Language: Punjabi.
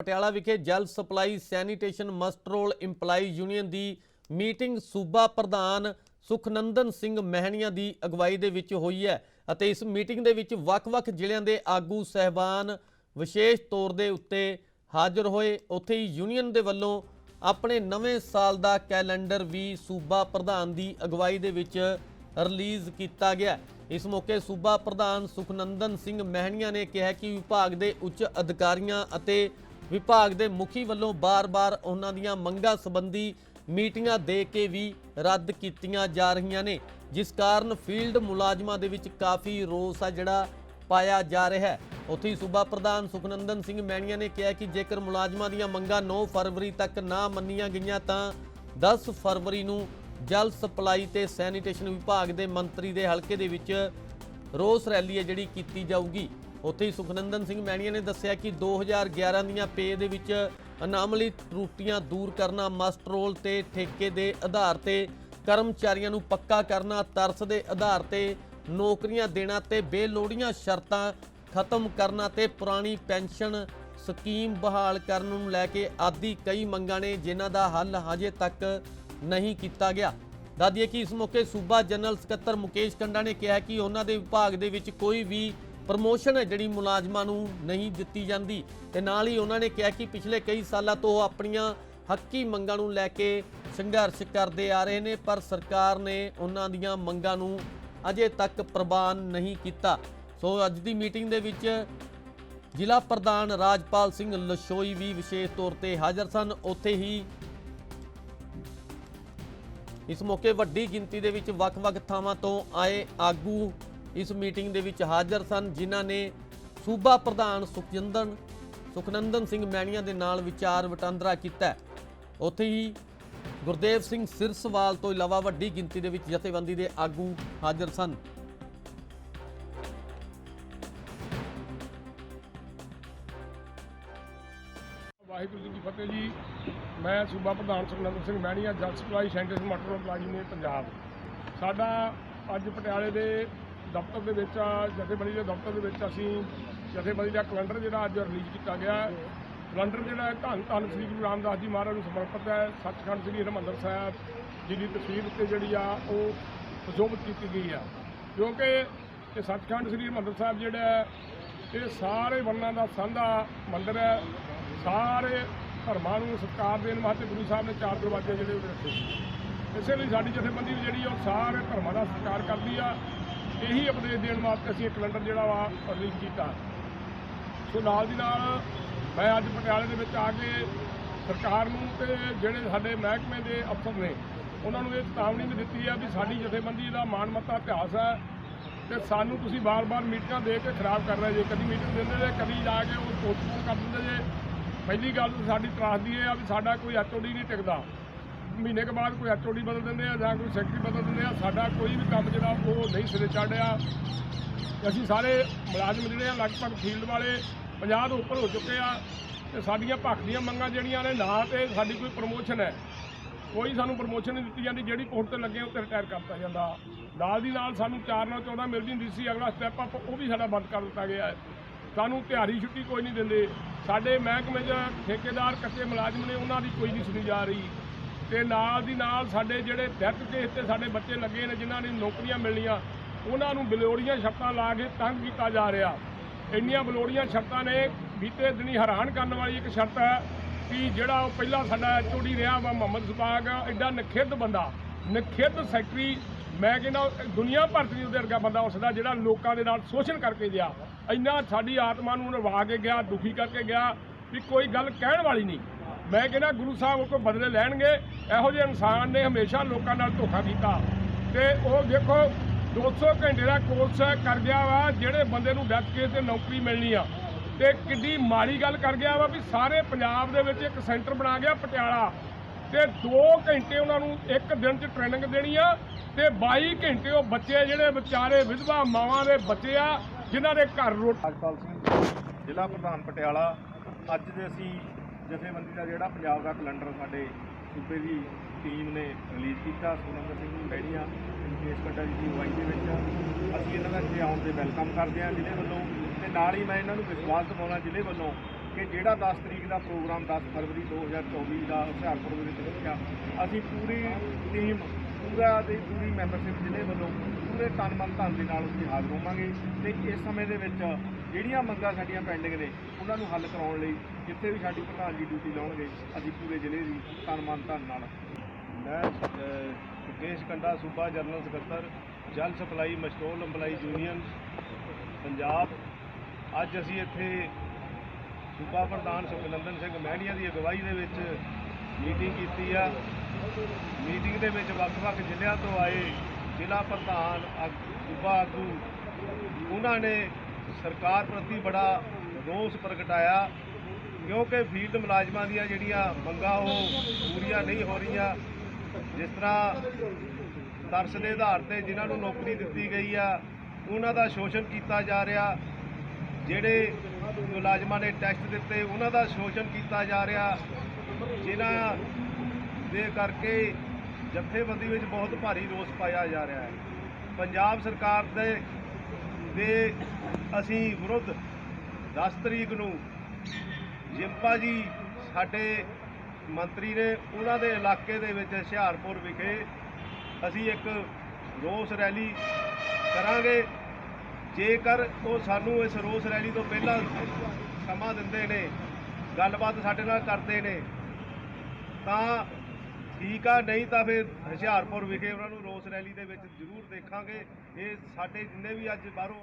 ਪਟਿਆਲਾ ਵਿਖੇ ਜਲ supply sanitation muster roll employee union ਦੀ ਮੀਟਿੰਗ ਸੂਬਾ ਪ੍ਰਧਾਨ ਸੁਖਨੰਦਨ ਸਿੰਘ ਮਹਿਣੀਆਂ ਦੀ ਅਗਵਾਈ ਦੇ ਵਿੱਚ ਹੋਈ ਹੈ ਅਤੇ ਇਸ ਮੀਟਿੰਗ ਦੇ ਵਿੱਚ ਵੱਖ-ਵੱਖ ਜ਼ਿਲ੍ਹਿਆਂ ਦੇ ਆਗੂ ਸਹਿਬਾਨ ਵਿਸ਼ੇਸ਼ ਤੌਰ ਦੇ ਉੱਤੇ ਹਾਜ਼ਰ ਹੋਏ। ਉੱਥੇ ਹੀ ਯੂਨੀਅਨ ਦੇ ਵੱਲੋਂ ਆਪਣੇ ਨਵੇਂ ਸਾਲ ਦਾ ਕੈਲੰਡਰ ਵੀ ਸੂਬਾ ਪ੍ਰਧਾਨ ਦੀ ਅਗਵਾਈ ਦੇ ਵਿੱਚ ਰਿਲੀਜ਼ ਕੀਤਾ ਗਿਆ। ਇਸ ਮੌਕੇ ਸੂਬਾ ਪ੍ਰਧਾਨ ਸੁਖਨੰਦਨ ਸਿੰਘ ਮਹਿਣੀਆਂ ਨੇ ਕਿਹਾ ਕਿ ਵਿਭਾਗ ਦੇ ਉੱਚ ਅਧਿਕਾਰੀਆਂ ਅਤੇ ਵਿਭਾਗ ਦੇ ਮੁਖੀ ਵੱਲੋਂ ਬਾਰ-ਬਾਰ ਉਹਨਾਂ ਦੀਆਂ ਮੰਗਾਂ ਸੰਬੰਧੀ ਮੀਟਿੰਗਾਂ ਦੇ ਕੇ ਵੀ ਰੱਦ ਕੀਤੀਆਂ ਜਾ ਰਹੀਆਂ ਨੇ, ਜਿਸ ਕਾਰਨ ਫੀਲਡ ਮੁਲਾਜ਼ਮਾਂ ਦੇ ਵਿੱਚ ਕਾਫੀ ਰੋਸ ਆ ਜਿਹੜਾ ਪਾਇਆ ਜਾ ਰਿਹਾ ਹੈ। ਉੱਥੇ ਹੀ ਸੂਬਾ ਪ੍ਰਧਾਨ ਸੁਖਨੰਦਨ ਸਿੰਘ ਮੈਣੀਆਂ ਨੇ ਕਿਹਾ ਕਿ ਜੇਕਰ ਮੁਲਾਜ਼ਮਾਂ ਦੀਆਂ ਮੰਗਾਂ 9 ਫਰਵਰੀ ਤੱਕ ਨਾ ਮੰਨੀਆਂ ਗਈਆਂ ਤਾਂ 10 ਫਰਵਰੀ ਨੂੰ ਜਲ ਸਪਲਾਈ ਤੇ ਸੈਨੀਟੇਸ਼ਨ ਵਿਭਾਗ ਦੇ ਮੰਤਰੀ ਦੇ ਹਲਕੇ ਦੇ ਵਿੱਚ ਰੋਸ ਰੈਲੀ ਹੈ ਜਿਹੜੀ ਕੀਤੀ ਜਾਊਗੀ। ਉੱਥੇ ਹੀ ਸੁਖਨੰਦਨ ਸਿੰਘ ਮੈਣੀਆਂ ਨੇ ਦੱਸਿਆ ਕਿ 2011 ਦੀਆਂ ਪੇ ਦੇ ਵਿੱਚ ਅਨਾਮਲੀ ਤਰੁੱਟੀਆਂ ਦੂਰ ਕਰਨਾ, ਮਸਟ ਰੋਲ ਤੇ ਠੇਕੇ ਦੇ ਆਧਾਰ ਤੇ ਕਰਮਚਾਰੀਆਂ ਨੂੰ ਪੱਕਾ ਕਰਨਾ, ਤਰਸ ਦੇ ਆਧਾਰ ਤੇ ਨੌਕਰੀਆਂ ਦੇਣਾ ਤੇ ਬੇਲੋੜੀਆਂ ਸ਼ਰਤਾਂ ਖਤਮ ਕਰਨਾ ਤੇ ਪੁਰਾਣੀ ਪੈਨਸ਼ਨ ਸਕੀਮ ਬਹਾਲ ਕਰਨ ਨੂੰ ਲੈ ਕੇ ਆਦਿ ਕਈ ਮੰਗਾਂ ਨੇ ਜਿਨ੍ਹਾਂ ਦਾ ਹੱਲ ਹਜੇ ਤੱਕ ਨਹੀਂ ਕੀਤਾ ਗਿਆ। ਦੱਸਦੀਏ ਕਿ ਇਸ ਮੌਕੇ ਸੂਬਾ ਜਨਰਲ ਸਕੱਤਰ ਮੁਕੇਸ਼ ਕੰਡਾ ਨੇ ਕਿਹਾ ਕਿ ਉਹਨਾਂ ਦੇ ਵਿਭਾਗ ਦੇ ਵਿੱਚ ਕੋਈ ਵੀ ਪ੍ਰਮੋਸ਼ਨ ਹੈ ਜਿਹੜੀ ਮੁਲਾਜ਼ਮਾਂ ਨੂੰ ਨਹੀਂ ਦਿੱਤੀ ਜਾਂਦੀ। ਤੇ ਨਾਲ ਹੀ ਉਹਨਾਂ ਨੇ ਕਿਹਾ ਕਿ ਪਿਛਲੇ ਕਈ ਸਾਲਾਂ ਤੋਂ ਉਹ ਆਪਣੀਆਂ ਹੱਕੀ ਮੰਗਾਂ ਨੂੰ ਲੈ ਕੇ ਸੰਘਰਸ਼ ਕਰਦੇ ਆ ਰਹੇ ਨੇ, ਪਰ ਸਰਕਾਰ ਨੇ ਉਹਨਾਂ ਦੀਆਂ ਮੰਗਾਂ ਨੂੰ ਅਜੇ ਤੱਕ ਪ੍ਰਵਾਨ ਨਹੀਂ ਕੀਤਾ। ਸੋ ਅੱਜ ਦੀ ਮੀਟਿੰਗ ਦੇ ਵਿੱਚ ਜ਼ਿਲ੍ਹਾ ਪ੍ਰਧਾਨ ਰਾਜਪਾਲ ਸਿੰਘ ਲਸ਼ੋਈ ਵੀ ਵਿਸ਼ੇਸ਼ ਤੌਰ ਤੇ ਹਾਜ਼ਰ ਸਨ। ਉੱਥੇ ਹੀ ਇਸ ਮੌਕੇ ਵੱਡੀ ਗਿਣਤੀ ਦੇ ਵਿੱਚ ਵੱਖ-ਵੱਖ ਥਾਵਾਂ ਤੋਂ ਆਏ ਆਗੂ ਇਸ ਮੀਟਿੰਗ ਦੇ ਵਿੱਚ ਹਾਜ਼ਰ ਸਨ, ਜਿਨ੍ਹਾਂ ਨੇ ਸੂਬਾ ਪ੍ਰਧਾਨ ਸੁਖਜਿੰਦਨ, ਸੁਖਨੰਦਨ ਸਿੰਘ ਮੈਣੀਆਂ ਦੇ ਨਾਲ ਵਿਚਾਰ ਵਟਾਂਦਰਾ ਕੀਤਾ। ਉੱਥੇ ਹੀ ਗੁਰਦੇਵ ਸਿੰਘ ਸਿਰਸਵਾਲ ਤੋਂ ਇਲਾਵਾ ਵੱਡੀ ਗਿਣਤੀ ਦੇ ਵਿੱਚ ਜਥੇਬੰਦੀ ਦੇ ਆਗੂ ਹਾਜ਼ਰ ਸਨ। ਵਾਹਿਗੁਰੂ ਜੀ ਕੀ ਫਤਿਹ ਜੀ। ਮੈਂ ਸੂਬਾ ਪ੍ਰਧਾਨ ਸੁਖਨੰਦਰ ਸਿੰਘ ਮਹਿਣੀਆ ਜਲ ਸਪਲਾਈ ਸੈਂਟਰ, ਮਟਰ ਪਲਾਈ ਨੇ ਪੰਜਾਬ। ਸਾਡਾ ਅੱਜ ਪਟਿਆਲੇ ਦੇ ਦਫ਼ਤਰ ਦੇ ਵਿੱਚ ਜਥੇਬੰਦੀ ਦੇ ਦਫ਼ਤਰ ਦੇ ਵਿੱਚ ਅਸੀਂ ਜਥੇਬੰਦੀ ਦਾ ਕੈਲੰਡਰ ਜਿਹੜਾ ਅੱਜ ਰਿਲੀਜ਼ ਕੀਤਾ ਗਿਆ। ਹੈ। ਕੈਲੰਡਰ ਜਿਹੜਾ ਧੰਨ ਧੰਨ ਸ੍ਰੀ ਗੁਰੂ ਰਾਮਦਾਸ ਜੀ ਮਹਾਰਾਜ ਨੂੰ ਸਮਰਪਿਤ ਹੈ। ਸੱਚਖੰਡ ਸ੍ਰੀ ਹਰਿਮੰਦਰ ਸਾਹਿਬ ਜੀ ਦੀ ਤਸਵੀਰ ਉੱਤੇ ਜਿਹੜੀ ਆ, ਉਹ ਸੁਸ਼ੋਭਿਤ ਕੀਤੀ ਗਈ ਆ। ਕਿਉਂਕਿ ਇਹ ਸੱਚਖੰਡ ਸ੍ਰੀ ਹਰਿਮੰਦਰ ਸਾਹਿਬ ਜਿਹੜਾ ਇਹ ਸਾਰੇ ਵਰਨਾਂ ਦਾ ਸਾਂਝਾ ਮੰਦਰ ਹੈ। ਸਾਰੇ ਧਰਮਾਂ ਨੂੰ ਸਤਿਕਾਰ ਦੇਣ ਵਾਸਤੇ ਗੁਰੂ ਸਾਹਿਬ ਨੇ ਚਾਰ ਦਰਵਾਜ਼ੇ ਜਿਹੜੇ ਉਹ ਰੱਖੇ ਸੀ। ਇਸੇ ਲਈ ਸਾਡੀ ਜਥੇਬੰਦੀ ਵੀ ਜਿਹੜੀ ਉਹ ਸਾਰੇ ਧਰਮਾਂ ਦਾ ਸਤਿਕਾਰ ਕਰਦੀ ਆ। ਇਹੀ ਅਪਡੇਟ ਦੇਣ ਵਾਸਤੇ ਅਸੀਂ ਇਹ ਕੈਲੰਡਰ ਜਿਹੜਾ ਵਾ ਰਿਲੀਜ਼ ਕੀਤਾ। ਸੋ ਨਾਲ ਦੀ ਨਾਲ ਮੈਂ ਅੱਜ ਪਟਿਆਲੇ ਦੇ ਵਿੱਚ ਆ ਕੇ ਸਰਕਾਰ ਨੂੰ ਤੇ ਜਿਹੜੇ ਸਾਡੇ ਮਹਿਕਮੇ ਦੇ ਅਫਸਰ ਨੇ, ਉਹਨਾਂ ਨੂੰ ਇਹ ਚੇਤਾਵਨੀ ਵੀ ਦਿੱਤੀ ਆ ਵੀ ਸਾਡੀ ਜਥੇਬੰਦੀ ਦਾ ਮਾਣਮੱਤਾ ਇਤਿਹਾਸ ਹੈ ਤੇ ਸਾਨੂੰ ਤੁਸੀਂ ਬਾਰ-ਬਾਰ ਮੀਟਿੰਗਾਂ ਦੇ ਕੇ ਖਰਾਬ ਕਰ ਰਹੇ ਜੇ, ਕਦੀ ਮੀਟਿੰਗ ਦਿੰਦੇ ਜੇ, ਕਦੀ ਜਾ ਕੇ ਉਹ ਪੋਸਟਪੋਨ ਕਰ ਦਿੰਦੇ ਜੇ। ਪਹਿਲੀ ਗੱਲ ਤਾਂ ਸਾਡੀ ਤਰਾਸਦੀ ਇਹ ਆ ਵੀ ਸਾਡਾ ਕੋਈ ਐਚਓਡੀ ਨਹੀਂ ਟਿਕਦਾ। ਮਹੀਨੇ ਕੇ ਬਾਅਦ ਕੋਈ ਐਚਓਡੀ ਬਦਲ ਦਿੰਦੇ ਆ ਜਾਂ ਕੋਈ ਸੈਕਟਰੀ ਬਦਲ ਦਿੰਦੇ ਆ, ਸਾਡਾ ਕੋਈ ਵੀ ਕੰਮ ਜਿਹੜਾ ਉਹ ਨਹੀਂ ਸਿਰੇ ਚੜ੍ਹਿਆ ਅਸੀਂ ਸਾਰੇ ਮੁਲਾਜ਼ਮ ਜਿਹੜੇ ਆ ਲਗਭਗ ਫੀਲਡ ਵਾਲੇ 50 ਤੋਂ ਉੱਪਰ ਹੋ ਚੁੱਕੇ ਆ ਤੇ ਸਾਡੀਆਂ ਭੱਖ ਦੀਆਂ ਮੰਗਾਂ ਜਿਹੜੀਆਂ ਨੇ ਨਾ ਤੇ ਸਾਡੀ ਕੋਈ ਪ੍ਰਮੋਸ਼ਨ ਹੈ। ਕੋਈ ਸਾਨੂੰ ਪ੍ਰਮੋਸ਼ਨ ਨਹੀਂ ਦਿੱਤੀ ਜਾਂਦੀ, ਜਿਹੜੀ ਪੋਸਟ ਤੇ ਲੱਗੇ ਉੱਤੇ ਰਿਟਾਇਰ ਕਰਤਾ ਜਾਂਦਾ। ਨਾਲ ਦੀ ਨਾਲ ਸਾਨੂੰ 4 ਨਾਲ 14 ਮਿਲਦੀ ਹੁੰਦੀ ਸੀ, ਅਗਲਾ ਸਟੈਪ ਅਪ ਉਹ ਵੀ ਸਾਡਾ ਬੰਦ ਕਰ ਦਿੱਤਾ ਗਿਆ ਹੈ। ਸਾਨੂੰ ਤਿਹਾਰੀ ਛੁੱਟੀ ਕੋਈ ਨਹੀਂ ਦਿੰਦੇ। ਸਾਡੇ ਮਹਿਕਮੇ 'ਚ ਠੇਕੇਦਾਰ, ਕੱਚੇ ਮੁਲਾਜ਼ਮ ਨੇ, ਉਹਨਾਂ ਦੀ ਕੋਈ ਨਹੀਂ ਸੁਣੀ ਜਾ ਰਹੀ। ਤੇ ਨਾਲ ਦੀ ਨਾਲ ਸਾਡੇ ਜਿਹੜੇ ਡੈਥ ਕੇਸ ਤੇ ਸਾਡੇ ਬੱਚੇ ਲੱਗੇ ਨੇ, ਜਿਨ੍ਹਾਂ ਨੇ ਨੌਕਰੀਆਂ ਮਿਲਣੀਆਂ, ਉਹਨਾਂ ਨੂੰ ਬਲੋੜੀਆਂ ਸ਼ਰਤਾਂ ਲਾ ਕੇ ਤੰਗ ਕੀਤਾ ਜਾ ਰਿਹਾ। ਇੰਨੀਆਂ ਬਲੋੜੀਆਂ ਸ਼ਰਤਾਂ ਨੇ, ਬੀਤੇ ਦਿਨੀ ਹੈਰਾਨ ਕਰਨ ਵਾਲੀ ਇੱਕ ਸ਼ਰਤ ਹੈ ਕਿ ਜਿਹੜਾ ਉਹ ਪਹਿਲਾਂ ਸਾਡਾ ਐਚਓਡੀ ਰਿਹਾ ਵਾ ਮੁਹੰਮਦ ਸਪਾਕ ਐਡਾ ਨਖਿੱਧ ਬੰਦਾ, ਨਖਿੱਧ ਸੈਕਟਰੀ, ਮੈਂ ਕਹਿੰਦਾ ਦੁਨੀਆ ਭਰ 'ਚ ਉਹਦੇ ਵਰਗਾ ਬੰਦਾ ਉਸਦਾ ਜਿਹੜਾ ਲੋਕਾਂ ਦੇ ਨਾਲ ਸ਼ੋਸ਼ਣ ਕਰਕੇ ਗਿਆ। ਇੰਨਾ ਸਾਡੀ ਆਤਮਾ ਨੂੰ ਨਵਾ ਕੇ ਗਿਆ, ਦੁਖੀ ਕਰਕੇ ਗਿਆ ਵੀ ਕੋਈ ਗੱਲ ਕਹਿਣ ਵਾਲੀ ਨਹੀਂ। ਮੈਂ ਕਹਿੰਦਾ ਗੁਰੂ ਸਾਹਿਬ ਉਹ ਕੋਈ ਬਦਲੇ ਲੈਣਗੇ। ਇਹੋ ਜਿਹੇ ਇਨਸਾਨ ਨੇ ਹਮੇਸ਼ਾ ਲੋਕਾਂ ਨਾਲ ਧੋਖਾ ਕੀਤਾ। ਤੇ ਉਹ ਦੇਖੋ 200 ਘੰਟੇ ਦਾ ਕੋਰਸ ਕਰ ਗਿਆ ਵਾ, ਜਿਹੜੇ ਬੰਦੇ ਨੂੰ ਡੈਥ ਕੇਸ ਤੇ ਨੌਕਰੀ ਮਿਲਣੀ ਆ। ਤੇ ਕਿੱਡੀ ਮਾੜੀ ਗੱਲ ਕਰ ਗਿਆ ਵਾ ਵੀ ਸਾਰੇ ਪੰਜਾਬ ਦੇ ਵਿੱਚ ਇੱਕ ਸੈਂਟਰ ਬਣਾ ਗਿਆ, ਪਟਿਆਲਾ। ਤੇ 2 ਘੰਟੇ ਉਹਨਾਂ ਨੂੰ ਇੱਕ ਦਿਨ 'ਚ ਟ੍ਰੇਨਿੰਗ ਦੇਣੀ ਆ, ਤੇ 22 ਘੰਟੇ ਉਹ ਬੱਚੇ ਜਿਹੜੇ ਵਿਚਾਰੇ ਵਿਧਵਾ ਮਾਵਾਂ ਦੇ ਬੱਚੇ ਆ, ਜਿਨ੍ਹਾਂ ਦੇ ਘਰ ਰੋਟੀ ਸਿੰਘ, ਜ਼ਿਲ੍ਹਾ ਪ੍ਰਧਾਨ ਪਟਿਆਲਾ, ਅੱਜ ਦੇ ਅਸੀਂ ਜਥੇਬੰਦੀ ਦਾ ਜਿਹੜਾ ਪੰਜਾਬ ਦਾ ਕੈਲੰਡਰ ਸਾਡੇ ਸੂਬੇ ਦੀ ਟੀਮ ਨੇ ਰਿਲੀਜ਼ ਕੀਤਾ ਸੁਨੰਦਰ ਸਿੰਘ ਜੀ ਮੈੜੀਆਂ ਮੁਕੇਸ਼ ਕੱਟਾ ਜੀ ਦੀ ਅਗਵਾਈ ਦੇ ਵਿੱਚ ਅਸੀਂ ਇਹਨਾਂ ਦਾ ਇੱਥੇ ਆਉਣ ਤੇ ਵੈਲਕਮ ਕਰਦੇ ਹਾਂ ਜ਼ਿਲ੍ਹੇ ਵੱਲੋਂ ਤੇ ਨਾਲ ਹੀ ਮੈਂ ਇਹਨਾਂ ਨੂੰ ਵਿਸ਼ਵਾਸ ਦਿਵਾਉਣਾ ਜ਼ਿਲ੍ਹੇ ਵੱਲੋਂ ਕਿ ਜਿਹੜਾ 10 ਤਰੀਕ ਦਾ ਪ੍ਰੋਗਰਾਮ 10 ਫਰਵਰੀ 2024 ਦਾ ਹੁਸ਼ਿਆਰਪੁਰ ਦੇ ਵਿੱਚ ਰੱਖਿਆ, ਅਸੀਂ ਪੂਰੀ ਟੀਮ ਪੂਰਾ ਦੀ ਪੂਰੀ ਮੈਂਬਰਸ਼ਿਪ ਜ਼ਿਲ੍ਹੇ ਵੱਲੋਂ ਪੂਰੇ ਤਨ ਮਨ ਧਨ ਦੇ ਨਾਲ ਉੱਥੇ ਹਾਜ਼ਰ ਹੋਵਾਂਗੇ ਤੇ ਇਸ ਸਮੇਂ ਦੇ ਵਿੱਚ ਜਿਹੜੀਆਂ ਮੰਗਾਂ ਸਾਡੀਆਂ ਪੈਂਡਿੰਗ ਨੇ ਉਹਨਾਂ ਨੂੰ ਹੱਲ ਕਰਾਉਣ ਲਈ ਜਿੱਥੇ ਵੀ ਸਾਡੀ ਪ੍ਰਧਾਨ ਜੀ ਡਿਊਟੀ ਲਾਉਣਗੇ ਅਸੀਂ ਪੂਰੇ ਜ਼ਿਲ੍ਹੇ ਦੀ ਤਨ ਮਨ ਧਨ ਨਾਲ। ਮੈਂ ਅ, ਸੁਕੇਸ਼ ਕੰਡਾ ਸੂਬਾ ਜਨਰਲ ਸਕੱਤਰ ਜਲ supply muster roll employee union Punjab. ਅੱਜ ਅਸੀਂ ਇੱਥੇ ਸੂਬਾ ਪ੍ਰਧਾਨ ਸੁਖਨੰਦਨ ਸਿੰਘ ਮਹਿਣੀਆ ਦੀ ਅਗਵਾਈ ਦੇ ਵਿੱਚ ਮੀਟਿੰਗ ਕੀਤੀ ਆ। ਮੀਟਿੰਗ ਦੇ ਵਿੱਚ ਵੱਖ-ਵੱਖ ਜ਼ਿਲ੍ਹਿਆਂ ਤੋਂ ਆਏ ਜ਼ਿਲ੍ਹਾ ਪ੍ਰਧਾਨ ਸੂਬਾ ਆਗੂ, ਉਹਨਾਂ ਨੇ ਸਰਕਾਰ ਪ੍ਰਤੀ ਬੜਾ ਰੋਸ ਪ੍ਰਗਟਾਇਆ ਕਿਉਂਕਿ ਫੀਲਡ ਮੁਲਾਜ਼ਮਾਂ ਦੀਆਂ ਜਿਹੜੀਆਂ ਮੰਗਾਂ ਉਹ ਪੂਰੀਆਂ ਨਹੀਂ ਹੋ ਰਹੀਆਂ। ਜਿਸ ਤਰ੍ਹਾਂ ਤਰਸ ਦੇ ਆਧਾਰ ਤੇ ਜਿਨ੍ਹਾਂ ਨੂੰ ਨੌਕਰੀ ਦਿੱਤੀ ਗਈ ਆ, ਉਹਨਾਂ ਦਾ ਸ਼ੋਸ਼ਣ ਕੀਤਾ ਜਾ ਰਿਹਾ। ਜਿਹੜੇ ਮੁਲਾਜ਼ਮਾਂ ਨੇ ਟੈਸਟ ਦਿੱਤੇ, ਉਹਨਾਂ ਦਾ ਸ਼ੋਸ਼ਣ ਕੀਤਾ ਜਾ ਰਿਹਾ। ਜਿਨ੍ਹਾਂ ਦੇ ਕਰਕੇ ਜਥੇਬੰਦੀ ਵਿੱਚ ਬਹੁਤ ਭਾਰੀ ਰੋਸ ਪਾਇਆ ਜਾ ਰਿਹਾ ਹੈ। ਪੰਜਾਬ ਸਰਕਾਰ ਦੇ ਦੇ ਅਸੀਂ ਵਿਰੁੱਧ 10 ਤਰੀਕ ਨੂੰ ਜਿੰਪਾ ਜੀ ਸਾਡੇ ਮੰਤਰੀ ਨੇ ਉਹਨਾਂ ਦੇ ਇਲਾਕੇ ਦੇ ਵਿੱਚ ਹੁਸ਼ਿਆਰਪੁਰ ਵਿਖੇ ਅਸੀਂ ਇੱਕ ਰੋਸ ਰੈਲੀ ਕਰਾਂਗੇ। ਜੇਕਰ ਉਹ ਸਾਨੂੰ ਇਸ ਰੋਸ ਰੈਲੀ ਤੋਂ ਪਹਿਲਾਂ ਸਮਾਂ ਦਿੰਦੇ ਨੇ, ਗੱਲਬਾਤ ਸਾਡੇ ਨਾਲ ਕਰਦੇ ਨੇ, ਤਾਂ ਠੀਕ ਆ, ਨਹੀਂ ਤਾਂ ਫਿਰ ਹੁਸ਼ਿਆਰਪੁਰ ਵਿਖੇ ਉਹਨਾਂ ਨੂੰ ਰੋਸ ਰੈਲੀ ਦੇ ਵਿੱਚ ਜ਼ਰੂਰ ਦੇਖਾਂਗੇ। ਇਹ ਸਾਡੇ ਜਿੰਨੇ ਵੀ ਅੱਜ ਬਾਹਰੋਂ